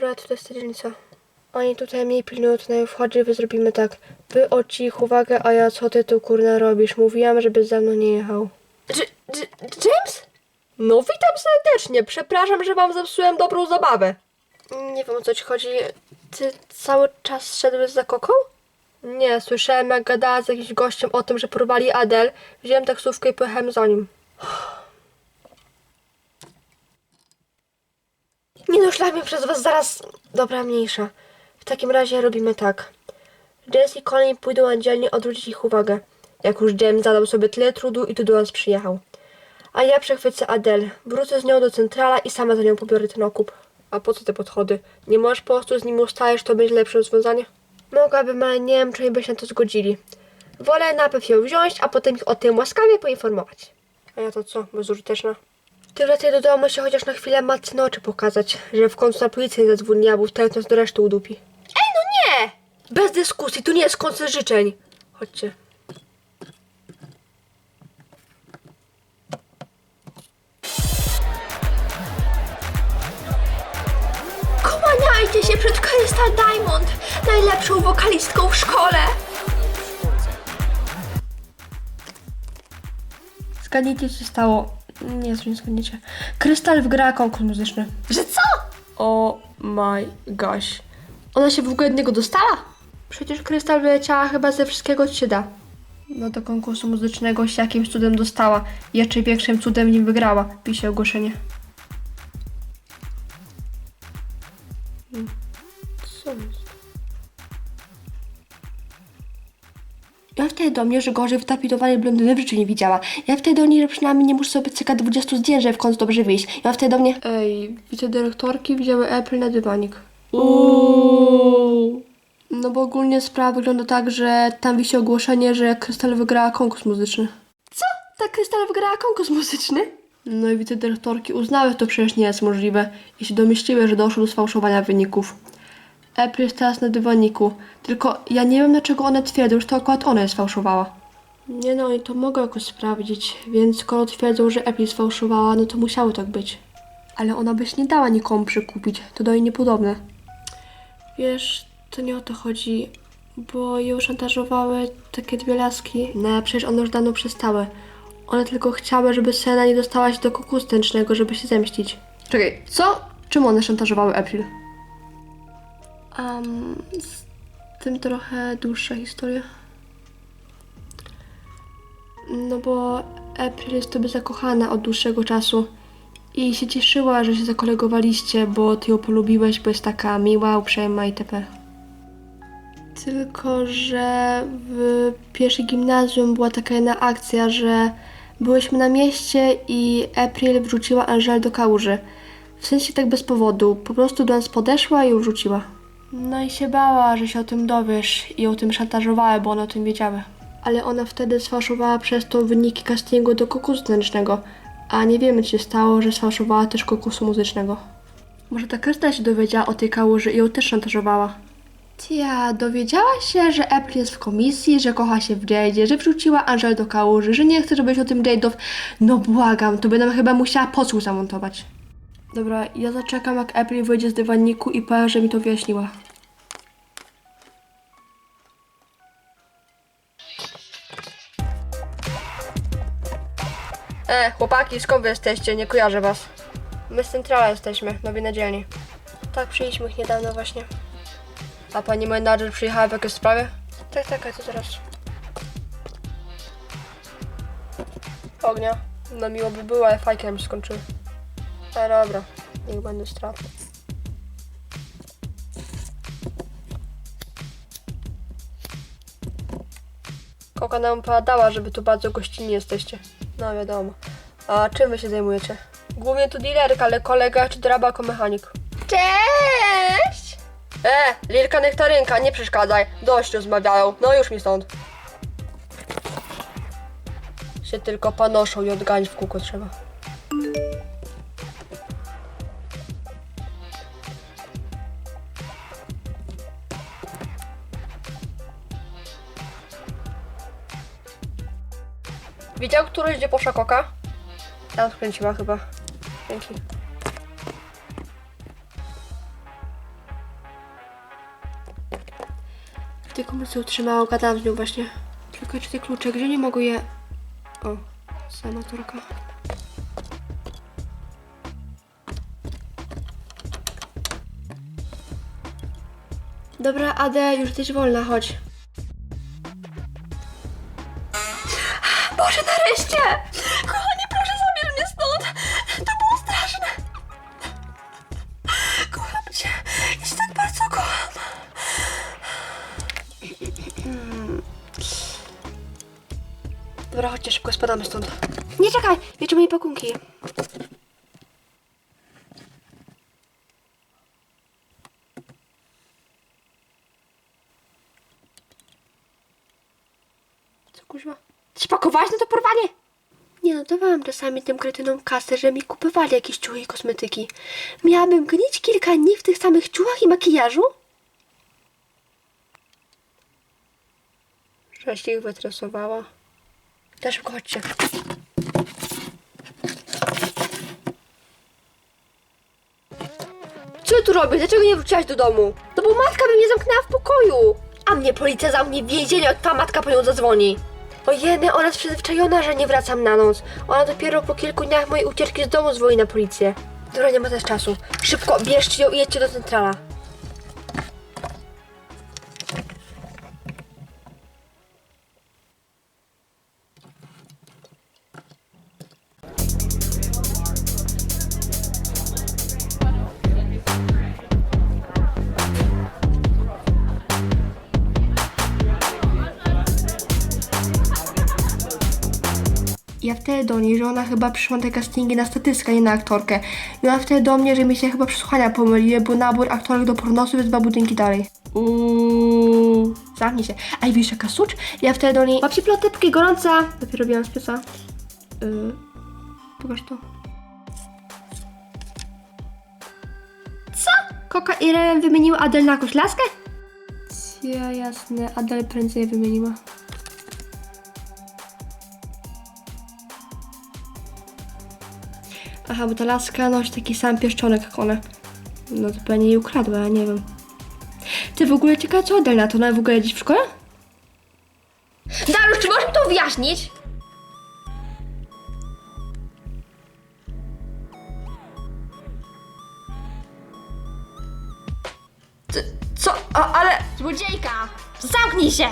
Dobra, to jest dzielnica. Oni tutaj mnie pilnują, to najpierw wchodzi, wy zrobimy tak. Wy od ich uwagę, a ja co ty tu kurna robisz? Mówiłam, żebyś ze mną nie jechał. James? No witam serdecznie, przepraszam, że wam zepsułem dobrą zabawę. Nie wiem o co ci chodzi. Ty cały czas szedłeś za koką? Nie, słyszałem jak gadała z jakimś gościem o tym, że porwali Adel. Wziąłem taksówkę i pojechałem za nim. Nie no, mnie przez was zaraz... Dobra, mniejsza. W takim razie robimy tak. Jess i Colin pójdą na dzielnie odwrócić ich uwagę. Jak już Jem zadał sobie tyle trudu i tu do nas przyjechał. A ja przechwycę Adel. Wrócę z nią do centrala i sama za nią pobiorę ten okup. A po co te podchody? Nie możesz po prostu z nim ustajesz, to będzie lepsze rozwiązanie? Mogłabym, ale nie wiem, czy oni by się na to zgodzili. Wolę najpierw ją wziąć, a potem ich o tym łaskawie poinformować. A ja to co? Bezużyteczna. Ty wracaj do domu się chociaż na chwilę matce na oczy pokazać, że w końcu na policję nie zadzwoniła, bo wtedy nas do reszty udupi. Ej, no nie! Bez dyskusji, tu nie jest koncert życzeń. Chodźcie. Kłaniajcie się przed Crystal Diamond, najlepszą wokalistką w szkole. Zgadnijcie, co się stało. Nie, nie zgadniecie. Krystal wygrała konkurs muzyczny. Że co? O my gosh. Ona się w ogóle od niego dostała? Przecież Krystal wyleciała chyba ze wszystkiego, co się da. No do konkursu muzycznego się jakimś cudem dostała. Jeszcze większym cudem nim wygrała. Pisze ogłoszenie. Hmm. Ja wtedy do mnie, że gorzej wtapidowanej blondyny w życiu nie widziała. Ja wtedy do niej, że przynajmniej nie muszę sobie cykać 20 zdjęć, żeby w końcu dobrze wyjść. Ja wtedy do mnie... Ej, wicedyrektorki wzięły Apple na dywanik. Uuu. No bo ogólnie sprawa wygląda tak, że tam wisi ogłoszenie, że Krystal wygrała konkurs muzyczny. Co? Ta Krystal wygrała konkurs muzyczny? No i wicedyrektorki uznały, że to przecież nie jest możliwe i się domyśliły, że doszło do sfałszowania wyników. Apple jest teraz na dywaniku. Tylko ja nie wiem, dlaczego one twierdzą, że to akurat ona je sfałszowała. Nie no, i to mogę jakoś sprawdzić, więc skoro twierdzą, że Apple sfałszowała, no to musiało tak być. Ale ona by się nie dała nikomu przekupić, to do niej niepodobne. Wiesz, to nie o to chodzi, bo ją szantażowały takie dwie laski. No, przecież one już dawno przestały. One tylko chciały, żeby Sena nie dostała się do koku stęcznego, żeby się zemścić. Czekaj, co? Czym one szantażowały April? Um, z tym trochę dłuższa historia. No bo April jest tobie zakochana od dłuższego czasu i się cieszyła, że się zakolegowaliście, bo ty ją polubiłeś, bo jest taka miła, uprzejma itp. Tylko, że w pierwszej gimnazjum była taka jedna akcja, że byłyśmy na mieście i April wrzuciła Angel do kałuży. W sensie tak bez powodu, po prostu do nas podeszła i ją wrzuciła. No i się bała, że się o tym dowiesz i ją tym szantażowała, bo one o tym wiedziały. Ale ona wtedy sfałszowała przez to wyniki castingu do konkursu tanecznego, a nie wiemy, czy się stało, że sfałszowała też konkursu muzycznego. Może ta Krysta się dowiedziała o tej kałuży i ją też szantażowała. Tia, dowiedziała się, że Apple jest w komisji, że kocha się w Jade'ie, że wrzuciła Angel do kałuży, że nie chce, żebyś o tym Jade'ów... No błagam, to by nam chyba musiała podsłuch zamontować. Dobra, ja zaczekam jak Apple wyjdzie z dywaniku i powiem, że mi to wyjaśniła. E, chłopaki, skąd wy jesteście? Nie kojarzę was. My z Centrala jesteśmy, nowi na dzielni. Tak, przyjęliśmy ich niedawno właśnie. A pani menadżer przyjechała w jakiejś sprawie? Tak, tak, a co teraz? Ognia. No miło by było, ale fajki nam się skończyły. E, dobra, niech będę straty. Koka nam powiadała, że wy tu bardzo gościnni jesteście. No wiadomo. A czym wy się zajmujecie? Głównie tu dealerka, ale kolega czy draba jako mechanik. Cześć! E, Lilka Nektarynka, nie przeszkadzaj. Dość rozmawiają. No już mi stąd. Się tylko panoszą i odganić w kółko trzeba. Widział któryś, gdzie poszła koka? Tam skręciła chyba. Dzięki. W tej komórce utrzymała, gadałam z nią właśnie. Tylko czy te klucze, gdzie nie mogę je... O, sama torka. Dobra, Ade, już jesteś wolna, chodź. Boże, nareszcie! Kochanie, proszę zabierz mnie stąd! To było straszne! Kocham cię! Ja cię tak bardzo kocham! Dobra, chodźcie szybko, spadamy stąd. Nie czekaj, jeszcze moje pakunki. Co kuźwa? Spakowałaś na to porwanie? Nie no, dawałam czasami tym kretynom kasę, że mi kupowali jakieś ciuchy i kosmetyki. Miałabym gnić kilka dni w tych samych ciuchach i makijażu? Żeś ich wytresowała. Też szybko chodźcie. Co tu robisz? Dlaczego nie wróciłaś do domu? No bo matka by mnie zamknęła w pokoju. A mnie policja zamknie w więzieniu, jak ta matka po nią zadzwoni. O jedy, ona jest przyzwyczajona, że nie wracam na noc. Ona dopiero po kilku dniach mojej ucieczki z domu dzwoni na policję. Dobra, nie ma też czasu. Szybko, bierzcie ją i jedźcie do centrala. Do niej, że ona chyba przyszła na te castingi na statystkę, nie na aktorkę. I ona wtedy do mnie, że mi się chyba przesłuchania pomyliły, bo nabór aktorek do pornosu jest dwa budynki dalej. Uuu, zamknij się. A i wiesz jaka sucz? Ja wtedy do niej, babci ploteczki, gorąca. Dopiero robiłam z pieca. Yy, pokaż to. Co? Koka i Relen wymieniły Adel na jakąś laskę? Ja jasne, Adel prędzej wymieniła. Aha, bo ta laska nosi taki sam pieszczonek jak one. No to pewnie jej ukradła, ja nie wiem. Ty w ogóle ciekawe co Adel na to? Ona w ogóle dziś w szkole? Darusz, czy możesz mi to wyjaśnić? Co? A, ale... Złodziejka! Zamknij się!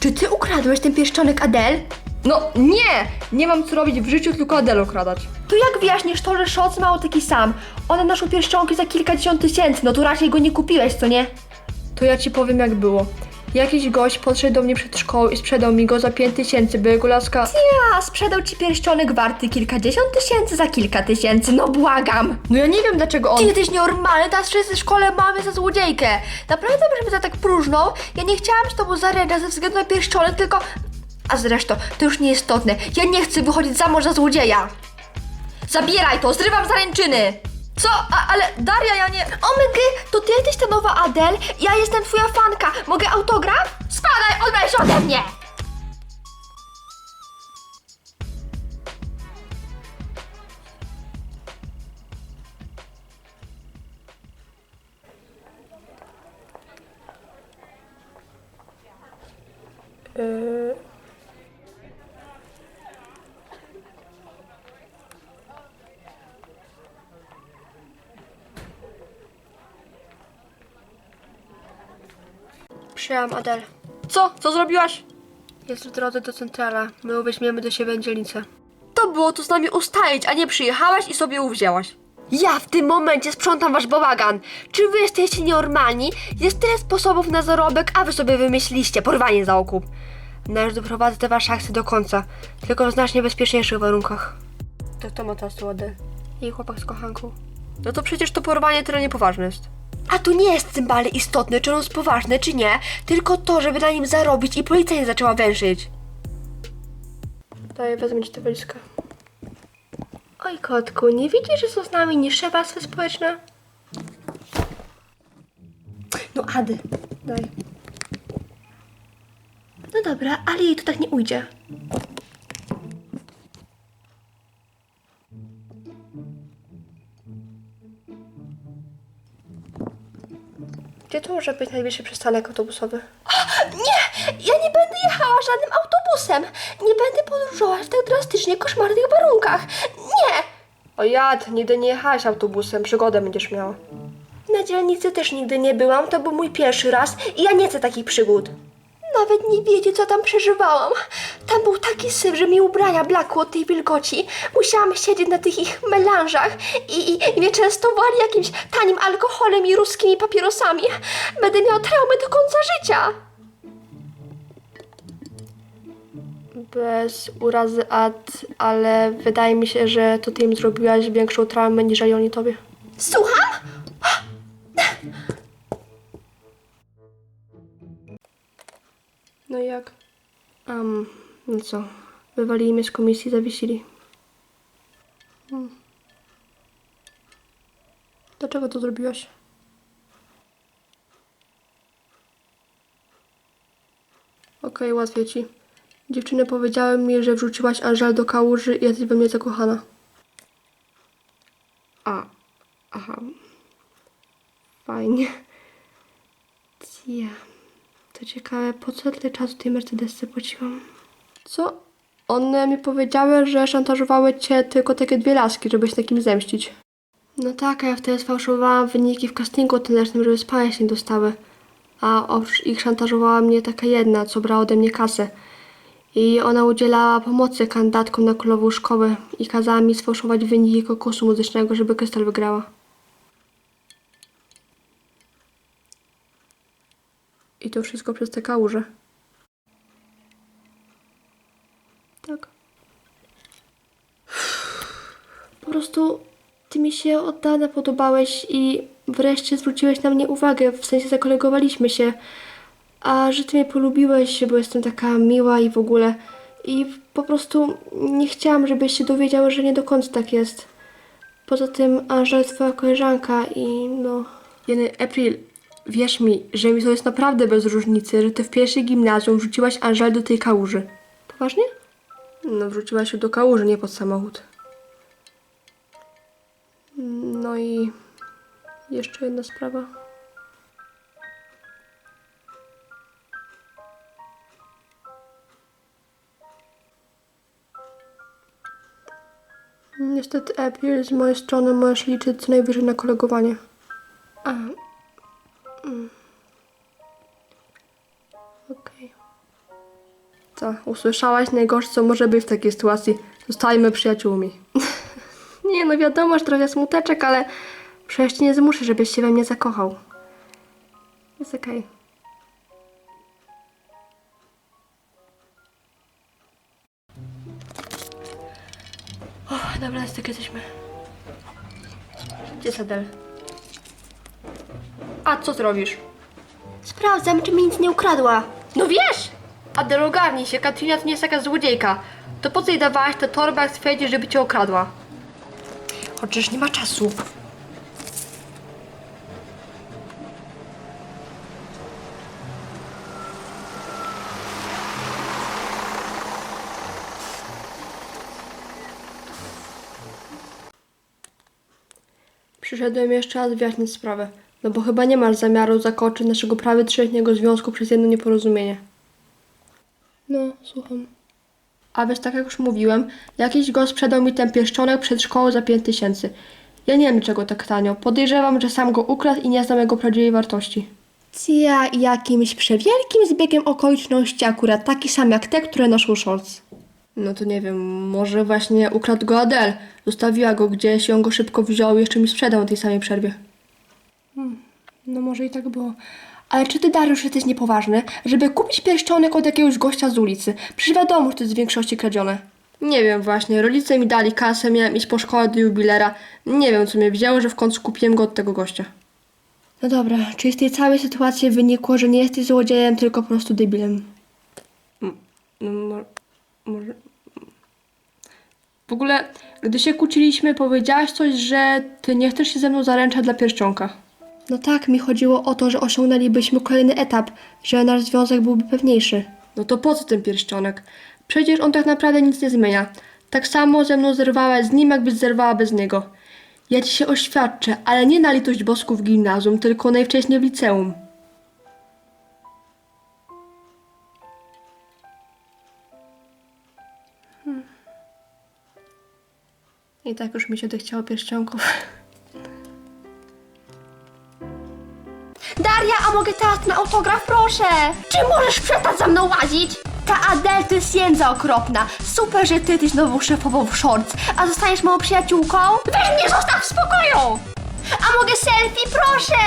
Czy ty ukradłeś ten pieszczonek Adel? No nie! Nie mam co robić w życiu, tylko Adel okradać. To jak wyjaśnisz to, że Szoc mało taki sam? One naszą pierścionki za kilkadziesiąt tysięcy, no to raczej go nie kupiłeś, co nie? To ja ci powiem jak było. Jakiś gość podszedł do mnie przed szkołą i sprzedał mi go za pięć tysięcy, bo jego laska... Ja, sprzedał ci pierścionek warty kilkadziesiąt tysięcy za kilka tysięcy, no błagam! No ja nie wiem dlaczego on... Ty jesteś normalny, teraz wszyscy w szkole mamy za złodziejkę. Naprawdę bym za tak próżną? Ja nie chciałam z tobą zaręczać ze względu na pierścionek, tylko... A zresztą, to już nieistotne. Ja nie chcę wychodzić za mąż za złodzieja. Zabieraj to, zrywam zaręczyny. Co? A, ale Daria, ja nie... Omygy, to ty jesteś ta nowa Adel? Ja jestem twoja fanka. Mogę autograf? Adel. Co? Co zrobiłaś? Jest w drodze do centrala. My weźmiemy do siebie dzielnicę. To było to z nami ustalić, a nie przyjechałaś i sobie uwzięłaś. Ja w tym momencie sprzątam wasz bałagan. Czy wy jesteście normalni? Jest tyle sposobów na zarobek, a wy sobie wymyśliście porwanie za okup. Należy doprowadzę te wasze akcje do końca, tylko w znacznie bezpieczniejszych warunkach. To kto ma teraz tu Adel? Jej chłopak z kochanką. No to przecież to porwanie tyle niepoważne jest. A tu nie jest cymbale istotne, czy on jest poważny, czy nie, tylko to, żeby na nim zarobić i policja nie zaczęła węszyć. Daj, wezmę ci tę walizkę. Oj, kotku, nie widzisz, że są z nami niższe warstwy społeczne? No, Ady. Daj. No dobra, ale jej to tak nie ujdzie. Gdzie tu może być najbliższy przystanek autobusowy? Nie! Ja nie będę jechała żadnym autobusem! Nie będę podróżować w tak drastycznie koszmarnych warunkach! Nie! O jad, nigdy nie jechałeś autobusem, przygodę będziesz miała. Na dzielnicy też nigdy nie byłam, to był mój pierwszy raz i ja nie chcę takich przygód. Nawet nie wiecie, co tam przeżywałam. Tam był taki syf, że mi ubrania blakły od tej wilgoci. Musiałam siedzieć na tych ich melanżach i, i, i mnie częstowali jakimś tanim alkoholem i ruskimi papierosami. Będę miała traumy do końca życia. Bez urazy ad, ale wydaje mi się, że to ty im zrobiłaś większą traumę niż oni tobie. Słucham? Jak? Um, no co? Wywalili mnie z komisji, zawiesili. Hmm. Dlaczego to zrobiłaś? Okej, łatwiej ci. Dziewczyny powiedziały mi, że wrzuciłaś Anżel do kałuży i jesteś we mnie zakochana. A, aha. Fajnie. Tia. To ciekawe, po co tyle czasu tej Mercedesce płaciłam? Co? One mi powiedziały, że szantażowały cię tylko takie dwie laski, żeby się takim zemścić. No tak, a ja wtedy sfałszowałam wyniki w castingu tanecznym, żeby spania się nie dostały. A oprócz ich szantażowała mnie taka jedna, co brała ode mnie kasę. I ona udzielała pomocy kandydatkom na królową szkołę i kazała mi sfałszować wyniki konkursu muzycznego, żeby Krystal wygrała. I to wszystko przez te kałuże. Tak. Po prostu ty mi się od dawna podobałeś i wreszcie zwróciłeś na mnie uwagę, w sensie zakolegowaliśmy się. A że ty mnie polubiłeś, bo jestem taka miła i w ogóle. I po prostu nie chciałam, żebyś się dowiedział, że nie do końca tak jest. Poza tym Anżel jest twoja koleżanka i no... Jeny, April, wierz mi, że mi to jest naprawdę bez różnicy, że ty w pierwszej gimnazjum wrzuciłaś Anżel do tej kałuży. Poważnie? No, wrzuciłaś ją do kałuży, nie pod samochód. No i jeszcze jedna sprawa. Niestety, April, z mojej strony możesz liczyć co najwyżej na kolegowanie. A. usłyszałaś najgorsze, co może być w takiej sytuacji? Zostajmy przyjaciółmi. nie, no wiadomo, że trochę smuteczek, ale przecież cię nie zmuszę, żebyś się we mnie zakochał. Jest okej. O, dobra, jest tak jesteśmy. Gdzie Sadel? A co zrobisz? Sprawdzam, czy mi nic nie ukradła. No wiesz! Adel, ogarnij się, Katrina to nie jest taka złodziejka. To po co jej dawałaś tę torbę, jak stwierdzi, żeby cię okradła? Chociaż nie ma czasu. Przyszedłem jeszcze raz wyjaśnić sprawę. No bo chyba nie masz zamiaru zakończyć naszego prawie trzyletniego związku przez jedno nieporozumienie. No, słucham. A więc tak jak już mówiłem, jakiś gość sprzedał mi ten pieszczonek przed szkołą za 5 tysięcy. Ja nie wiem czego tak tanio. Podejrzewam, że sam go ukradł i nie znam jego prawdziwej wartości. Tia jakimś przewielkim zbiegiem okoliczności akurat taki sam jak te, które noszą shorts. No to nie wiem, może właśnie ukradł go Adel. Zostawiła go gdzieś i on go szybko wziął i jeszcze mi sprzedał na tej samej przerwie. No może i tak było. Ale czy ty, Dariusz, jesteś niepoważny, żeby kupić pierścionek od jakiegoś gościa z ulicy? Przecież wiadomo, że to jest w większości kradzione. Nie wiem właśnie, rodzice mi dali kasę, miałem iść po szkołę do jubilera. Nie wiem co mnie wzięło, że w końcu kupiłem go od tego gościa. No dobra, czyli z tej całej sytuacji wynikło, że nie jesteś złodziejem, tylko po prostu debilem. No, mo- może... W ogóle, gdy się kłóciliśmy, powiedziałaś coś, że ty nie chcesz się ze mną zaręczać dla pierścionka. No tak, mi chodziło o to, że osiągnęlibyśmy kolejny etap, że nasz związek byłby pewniejszy. No to po co ten pierścionek? Przecież on tak naprawdę nic nie zmienia. Tak samo ze mną zerwałaś z nim, jakbyś zerwała bez niego. Ja ci się oświadczę, ale nie na litość bosków w gimnazjum, tylko najwcześniej w liceum. I tak już mi się chciało pierścionków. Daria, a mogę teraz na autograf, proszę? Czy możesz przestać za mną łazić? Ta Adele to jest jędza okropna. Super, że ty jesteś nową szefową w shorts, a zostaniesz moją przyjaciółką? Weź mnie, zostaw w spokoju! A mogę selfie, proszę?